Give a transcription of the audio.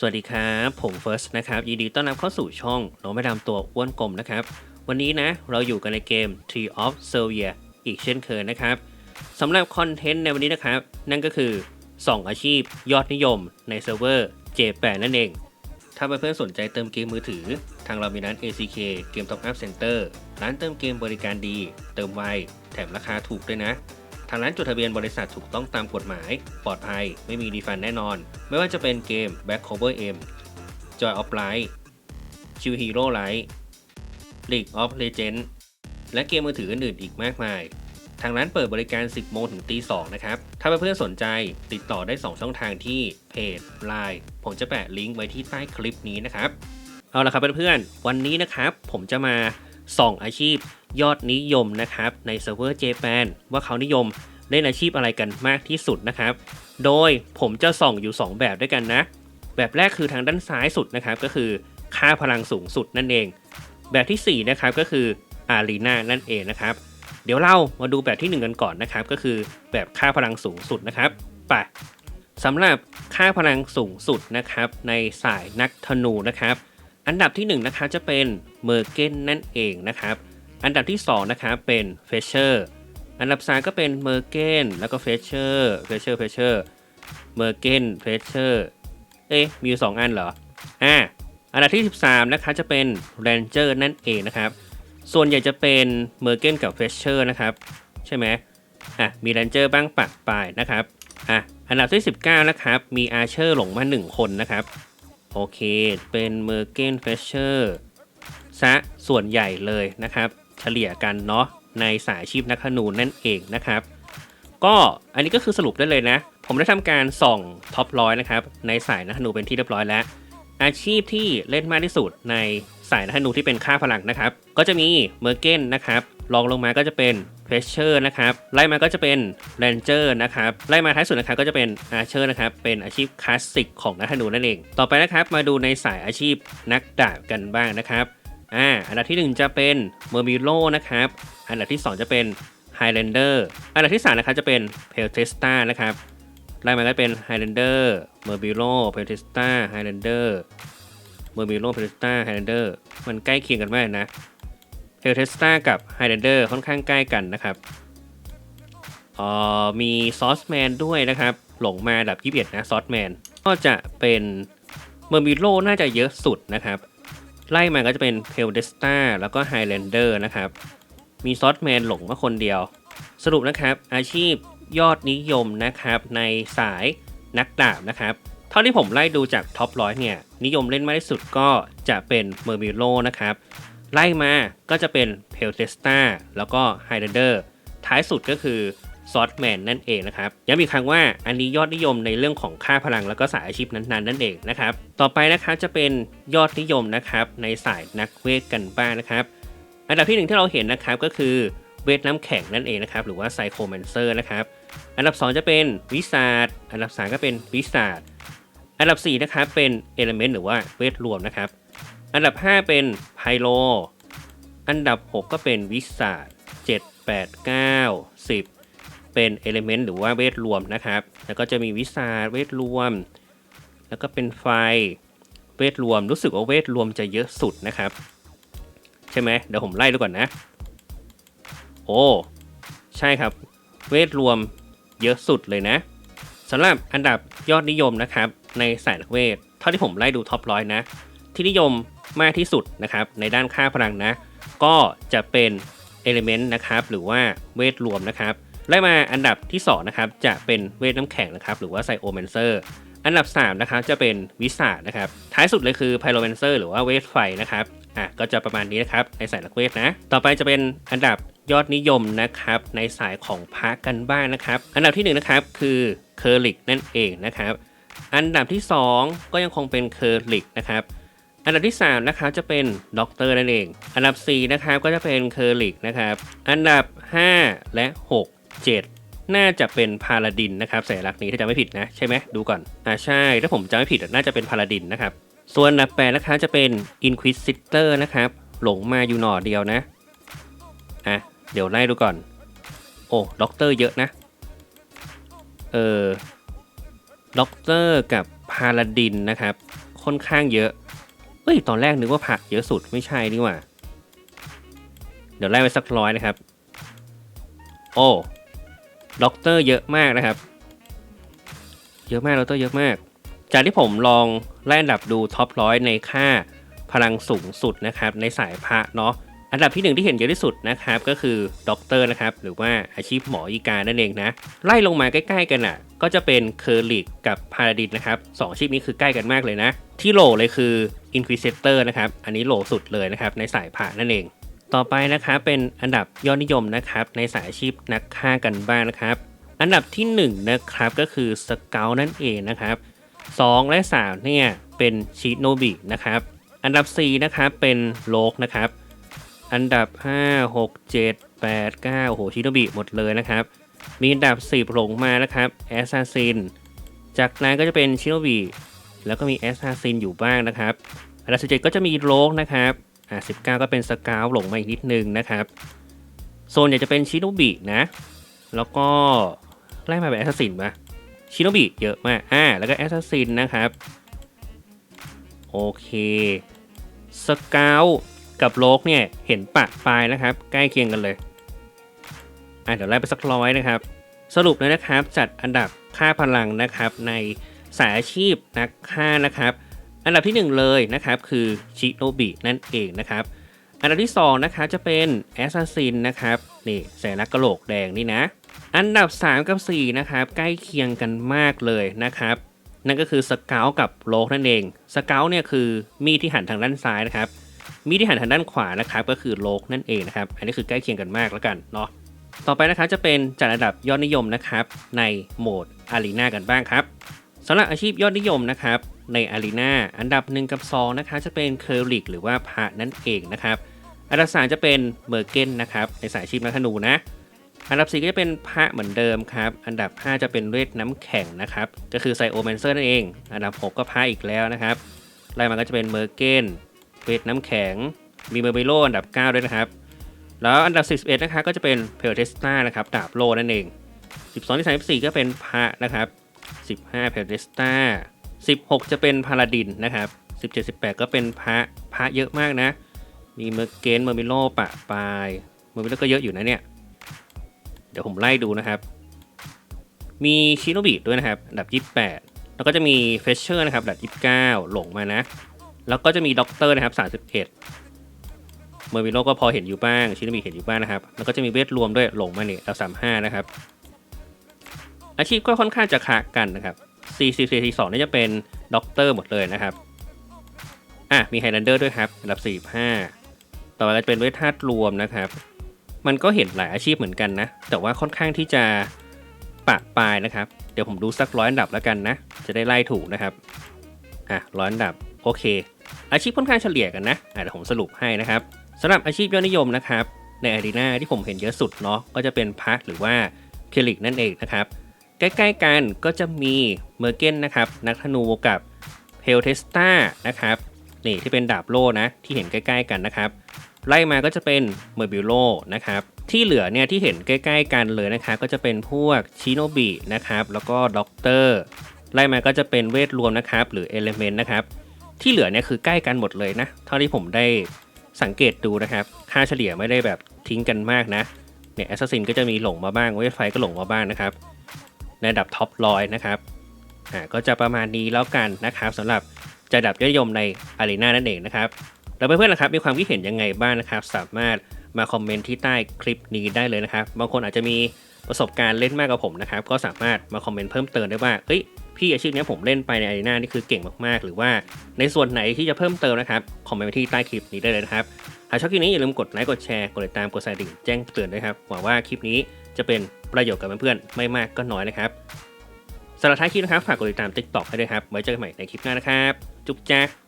สวัสดีครับ ผมเฟิร์สนะครับยินดีต้อนรับเข้าสู่ช่องน้องไม่ดำตัวอ้วนกลมนะครับ วันนี้นะเราอยู่กันในเกม Tree of s e r v i a อีกเช่นเคยนะครับสำหรับคอนเทนต์ในวันนี้นะครับ นั่นก็คือ 2 อาชีพยอดนิยมในเซิร์ฟเวอร์ J8 นั่นเอง ถ้าเพื่อนๆสนใจเติมเกมมือถือ ทางเรามีร้าน ACK เกม Top Up Center ร้านเติมเกมบริการดี เติมไวแถมราคาถูกด้วยนะ ทางร้านจดทะเบียนบริษัทถูกต้องตามกฎหมาย ปลอดภัย ไม่มีดีฟันแน่นอน ไม่ว่าจะเป็นเกม Back Cover M Joy of Light Chill Hero Light League of Legends และเกมมือถืออื่นๆอีกมากมาย ทางร้านเปิดบริการ 10 โมงถึงตี 2 นะครับ ถ้าเพื่อนๆสนใจติดต่อได้ 2 ช่องทางที่เพจ Line ผมจะแปะลิงก์ไว้ที่ใต้คลิปนี้นะครับ เอาละครับเพื่อนๆ วันนี้นะครับ ผมจะมา สองอาชีพยอดนิยมนะครับในเซิร์ฟเวอร์ Japan ว่าเขานิยมเล่นอาชีพอะไรกันมากที่สุดนะครับ โดยผมจะส่องอยู่ 2 แบบด้วยกันนะ แบบแรกคือทางด้านซ้ายสุดนะครับ ก็คือค่าพลังสูงสุดนั่นเอง แบบที่ 4 นะครับก็คืออารีนานั่นเองนะครับ เดี๋ยวเรามาดูแบบที่ 1 กันก่อนนะครับ ก็คือแบบค่าพลังสูงสุดนะครับไปสำหรับค่าพลังสูงสุดนะครับในสายนักธนูนะครับ อันดับที่1นะครับจะเป็น เมอร์เกนนั่นเองนะครับ อันดับที่ 2 นะครับเป็นเฟเชอร์อันดับ3ก็เป็นเมอร์เกนแล้วก็เฟเชอร์เฟเชอร์เฟเชอร์เมอร์เกนเฟเชอร์เอ๊ะมีอยู่สองอันเหรออ่าอันดับที่ 13 นะครับจะเป็นแรนเจอร์นั่นเองนะครับ ส่วนใหญ่จะเป็นเมอร์เกนกับเฟเชอร์นะครับ ใช่ไหมอะมีแรนเจอร์บ้างปะปายนะครับอะอันดับที่ 19 นะครับ มีอาเชอร์หลงมา 1 คนนะครับ โอเค เป็นเมอร์เกนเฟเชอร์ ซะส่วนใหญ่เลยนะครับ เฉลี่ยกันเนาะในสายชีพนักธนูนั่นเองนะครับ ก็อันนี้ก็คือสรุปได้เลยนะ ผมได้ทำการส่องท็อปร้อยนะครับในสายนักธนูเป็นที่เรียบร้อยแล้ว อาชีพที่เล่นมากที่สุดในสายนักธนูที่เป็นค่าพลังนะครับ ก็จะมีเมอร์เกนนะครับรองลงมาก็จะเป็นเพรสเชอร์นะครับไล่มาก็จะเป็นแรนเจอร์นะครับไล่มาท้ายสุดนะครับก็จะเป็นอาเชอร์นะครับเป็นอาชีพคลาสสิกของนักธนูนั่นเอง ต่อไปนะครับมาดูในสายอาชีพนักดาบกันบ้างนะครับ อ่าอันดับที่ 1 จะเป็นเมอร์มิโลนะครับ อันดับที่ 2 จะเป็นไฮแลนเดอร์อันดับที่ 3 นะครับจะเป็นเพลเทสตานะครับไล่มาก็เป็นไฮแลนเดอร์เมอร์มิโลเพลเทสตาไฮแลนเดอร์เมอร์มิโลเพลเทสตาไฮแลนเดอร์มันใกล้เคียงกันมากนะเพลเทสตากับไฮแลนเดอร์ค่อนข้างใกล้กันนะครับเอ่อมีซอสแมนด้วยนะครับ หลงมาดับ21นะซอสแมนก็จะเป็นเมอร์มิโลน่าจะเยอะสุดนะครับ ไล่มาก็จะเป็นเพลเดสตาแล้วก็ไฮแลนเดอร์นะครับ มีซอสแมนหลงมาคนเดียว สรุปนะครับ อาชีพยอดนิยมนะครับในสายนักดาบนะครับ เท่าที่ผมไล่ดูจากท็อปร้อยเนี่ย นิยมเล่นมากที่สุดก็จะเป็นเมอร์มิโลนะครับ ไล่มาก็จะเป็นเพลเทสตาแล้วก็ไฮแลนเดอร์ท้ายสุดก็คือ ซอสแมนนั่นเองนะครับย้ำอีกครั้งว่าอันนี้ยอดนิยมในเรื่องของค่าพลังแล้วก็สายอาชีพนั้นๆนั่นเองนะครับต่อไปนะครับจะเป็นยอดนิยมนะครับในสายนักเวทกันบ้างนะครับ อันดับที่หนึ่งที่เราเห็นนะครับก็คือเวทน้ำแข็งนั่นเองนะครับหรือว่าไซโคแมนเซอร์นะครับอันดับ 2 จะเป็นวิสาดอันดับ 3 ก็เป็นวิสาดอันดับ 4 นะครับเป็นเอลเมนต์หรือว่าเวทรวมนะครับอันดับ 5 เป็นไพโลอันดับ 6 ก็เป็นวิสาด7 8 9 10 เป็นเอลิเมนต์หรือว่าเวทรวมนะครับ แล้วก็จะมีวิสาเวทรวม แล้วก็เป็นไฟเวทรวม รู้สึกว่าเวทรวมจะเยอะสุดนะครับ ใช่ไหมเดี๋ยวผมไล่ดูก่อนนะ โอ้ใช่ครับ เวทรวมเยอะสุดเลยนะสำหรับอันดับยอดนิยมนะครับ ในสายนักเวท เท่าที่ผมไล่ดูท็อปร้อยนะ ที่นิยมมากที่สุดนะครับ ในด้านค่าพลังนะ ก็จะเป็นเอลิเมนต์นะครับ หรือว่าเวทรวมนะครับ ไล่มาอันดับที่2นะครับจะเป็นเวทน้ำแข็งนะครับหรือว่าไซโอแมนเซอร์อันดับ3นะครับจะเป็นวิสาดนะครับท้ายสุดเลยคือไพโรแมนเซอร์หรือว่าเวทไฟนะครับอะก็จะประมาณนี้นะครับในสายนักเวทนะต่อไปจะเป็นอันดับยอดนิยมนะครับในสายของพระกันบ้างนะครับอันดับที่1นงนะครับคือเคอร์ลิกนั่นเองนะครับอันดับที่ 2 ก็ยังคงเป็นเคอร์ลิกนะครับอันดับที่3นะครับจะเป็นด็อกเตอร์นั่นเอง อันดับ4นะครับก็จะเป็นเคอร์ลิกนะครับอันดับ 5 และ 6 7 น่าจะเป็นพาลาดินนะครับสัญลักษณ์นี้ถ้าจำไม่ผิดนะใช่ไหมดูก่อนอ่าใช่ถ้าผมจำไม่ผิดน่าจะเป็นพาลาดินนะครับส่วนอันดับแปดนะคะจะเป็น Inquisitor นะครับหลงมาอยู่หน่อเดียวนะอะเดี๋ยวไล่ดูก่อน โอ้ด็อกเตอร์เยอะนะ เออด็อกเตอร์กับพาลาดินนะครับ ค่อนข้างเยอะ เอ้ย ตอนแรกนึกว่าพระเยอะสุดไม่ใช่นี่หว่า เดี๋ยวไล่ไปสักร้อยนะครับ โอ้ ด็อกเตอร์เยอะมากนะครับ เยอะมากด็อกเตอร์เยอะมาก จากที่ผมลองไล่อันดับดูท็อปร้อยในค่าพลังสูงสุดนะครับ ในสายพระเนาะอันดับที่หนึ่งที่เห็นเยอะที่สุดนะครับ ก็คือด็อกเตอร์นะครับ หรือว่าอาชีพหมออีกานั่นเองนะ ไล่ลงมาใกล้ๆกันอะ ก็จะเป็นเคอร์ลิกกับพาราดินนะครับสองอาชีพนี้คือใกล้กันมากเลยนะ ที่โหลเลยคืออินควิเซเตอร์นะครับ อันนี้โหลสุดเลยนะครับ ในสายผ่านั่นเอง ต่อไปนะครับเป็นอันดับยอดนิยมนะครับในสายอาชีพนักฆ่ากันบ้างนะครับ อันดับที่หนึ่งนะครับก็คือสเกลนั่นเองนะครับสองและสามเนี่ยเป็นชิโนบินะครับ อันดับสี่นะครับเป็นโลกนะครับ อันดับ 5 6 7 8 9โอ้โหชิโนบิหมดเลยนะครับ มีอันดับ 10หลงมานะครับแอสซัสซินจากนั้นก็จะเป็นชิโนบิแล้วก็มีแอสซัสซินอยู่บ้างนะครับ อันดับ 17 ก็จะมีโลกนะครับ อ่า19ก็เป็นสกาวหลงมาอีกนิดนึงนะครับ โซนใหญ่จะเป็นชิโนบินะ แล้วก็ไล่มาแบบแอสซัสซินมาชิโนบิเยอะมากอ่าแล้วก็แอสซัสซินนะครับ โอเคสกาวกับโลกเนี่ยเห็นปะปลายนะครับ ใกล้เคียงกันเลยอะเดี๋ยวไล่ไปสักร้อยนะครับ สรุปเลยนะครับจัดอันดับค่าพลังนะครับในสายอาชีพนักฆ่านะครับ อันดับที่หนึ่งเลยนะครับคือชิโนบินั่นเองนะครับ อันดับที่สองนะครับจะเป็นแอสซัสซินนะครับนี่แสลักกระโหลกแดงนี่นะ อันดับ 3 กับ 4 นะครับ ใกล้เคียงกันมากเลยนะครับ นั่นก็คือสเกลกับโลกนั่นเองสเกลเนี่ยคือมีดที่หันทางด้านซ้ายนะครับ มีดที่หันทางด้านขวานะครับ ก็คือโลกนั่นเองนะครับ อันนี้คือใกล้เคียงกันมากแล้วกันเนาะต่อไปนะครับจะเป็นจัดอันดับยอดนิยมนะครับในโหมดอารีนากันบ้างครับสำหรับอาชีพยอดนิยมนะครับ ในอารีนาอันดับ 1 กับ 2 นะคะ จะเป็นเคอร์ลิกหรือว่าพระนั่นเองนะครับ อันดับ 3 จะเป็นเมอร์เกนนะครับ ในสายชีพนักธนูนะ อันดับ 4 ก็จะเป็นพระเหมือนเดิมครับ อันดับ 5 จะเป็นเวทน้ำแข็งนะครับ ก็คือไซโอแมนเซอร์นั่นเอง อันดับ 6 ก็พระอีกแล้วนะครับ ไล่มาก็จะเป็นเมอร์เกน เวทน้ำแข็ง มีเมอร์เบโลอันดับ 9 ด้วยนะครับ แล้วอันดับ41นะครับก็จะเป็นเพลเทสตานะครับ ดาบโลนั่นเอง 12ที่34 ก็เป็นพระนะครับ 15เพลเทสตา 16 จะเป็นพาลาดินนะครับ17 18 ก็เป็นพระพระเยอะมากนะ มีเมอร์เกนเมอร์มิโลปะปายเมอร์มิโลก็เยอะอยู่นะเนี่ย เดี๋ยวผมไล่ดูนะครับ มีชิโนบิด้วยนะครับอันดับ 28 แล้วก็จะมีเฟชเชอร์นะครับอันดับ 29 หลงมานะ แล้วก็จะมีด็อกเตอร์นะครับ 31 เมอร์มิโลก็พอเห็นอยู่บ้าง ชิโนบิเห็นอยู่บ้างนะครับ แล้วก็จะมีเวทรวมด้วยหลงมาเนี่ยเรา35 นะครับ อาชีพก็ค่อนข้างจะคละกันนะครับ 44 42นี่จะเป็นด็อกเตอร์หมดเลยนะครับ อะ มีไฮแลนเดอร์ด้วยครับอันดับ 45 ต่อไปจะเป็นเวทธาตุรวมนะครับ มันก็เห็นหลายอาชีพเหมือนกันนะ แต่ว่าค่อนข้างที่จะปะปลายนะครับ เดี๋ยวผมดูสักร้อยอันดับแล้วกันนะ จะได้ไล่ถูกนะครับ อะร้อยอันดับ โอเค อาชีพค่อนข้างเฉลี่ยกันนะอะเดี๋ยวผมสรุปให้นะครับสำหรับอาชีพยอดนิยมนะครับ ในอารีนาที่ผมเห็นเยอะสุดเนาะ ก็จะเป็นพัทหรือว่าเคลิกนั่นเองนะครับ ใกล้ๆกันก็จะมีเมอร์เกนนะครับ นักธนูกับเพลเทสตานะครับนี่ที่เป็นดาบโล่นะ ที่เห็นใกล้ๆกันนะครับ ไล่มาก็จะเป็นเมอร์บิโลนะครับ ที่เหลือเนี่ยที่เห็นใกล้ๆกันเลยนะครับก็จะเป็นพวกชิโนบินะครับ แล้วก็ด็อกเตอร์ไล่มาก็จะเป็นเวทรวมนะครับ หรือเอลเมนต์นะครับ ที่เหลือเนี่ยคือใกล้กันหมดเลยนะ เท่าที่ผมได้สังเกตดูนะครับ ค่าเฉลี่ยไม่ได้แบบทิ้งกันมากนะเนี่ยแอสซัสซินก็จะมีหลงมาบ้างเวทไฟก็หลงมาบ้างนะครับ ในระดับท็อปร้อยนะครับอ่าก็จะประมาณนี้แล้วกันนะครับสำหรับจะดับยอดนิยมในอารีนานั่นเองนะครับแล้วเพื่อนๆนะครับมีความคิดเห็นยังไงบ้างนะครับ สามารถมาคอมเมนต์ที่ใต้คลิปนี้ได้เลยนะครับ บางคนอาจจะมีประสบการณ์เล่นมากกว่าผมนะครับ ก็สามารถมาคอมเมนต์เพิ่มเติมได้ว่าเอ้ยพี่อาชีพนี้ผมเล่นไปในอารีนานี่คือเก่งมากๆ หรือว่าในส่วนไหนที่จะเพิ่มเติมนะครับคอมเมนต์ที่ใต้คลิปนี้ได้เลยนะครับหากชอบคลิปนี้อย่าลืมกดไลค์กดแชร์กดติดตามกดสั่นกระดิ่งแจ้งเตือนด้วยครับหวังว่าคลิปนี้ จะเป็นประโยชน์กับเพื่อนๆไม่มากก็น้อยนะครับสำหรับท้ายคลิปนะครับฝากกดติดตาม TikTok ให้ด้วยครับไว้เจอกันใหม่ในคลิปหน้านะครับ จุ๊บจ้า